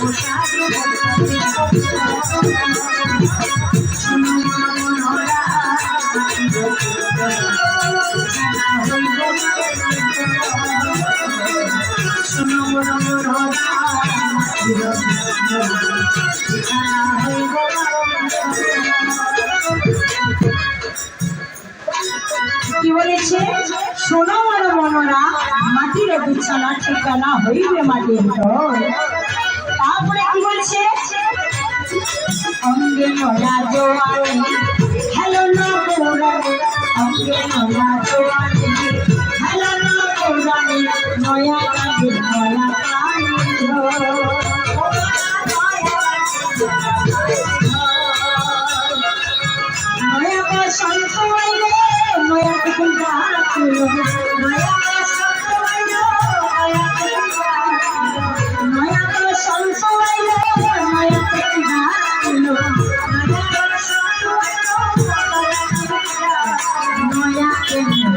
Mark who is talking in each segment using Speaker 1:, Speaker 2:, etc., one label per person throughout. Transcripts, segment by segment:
Speaker 1: কি বলেছে? মন মনরা মাটির বিছানা ঠিকানা হইবে মাটির তারপরে কি বলছে? অঙ্গে নয়া জোয়ারি হ্যালো না পৌরাণী অঙ্গে নয়া জোয়ারি হ্যালো না পৌরাণী নয়া কাজে নয়া নয়া আইলে নয়া কুকুর নয়া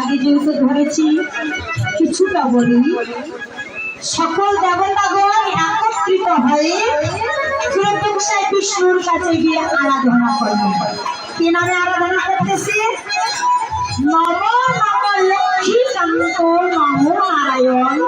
Speaker 1: আগে যেহেতু ধরেছি কিছুটা বলি, সকল দেবতাগণ একত্রিত হয়ে সুরক্ষায় বিষ্ণুর কাছে গিয়ে আরাধনা করবে কে নামে আরাধনা করতেছে, নম নম লক্ষ্মী কান্ত নম নারায়ণ।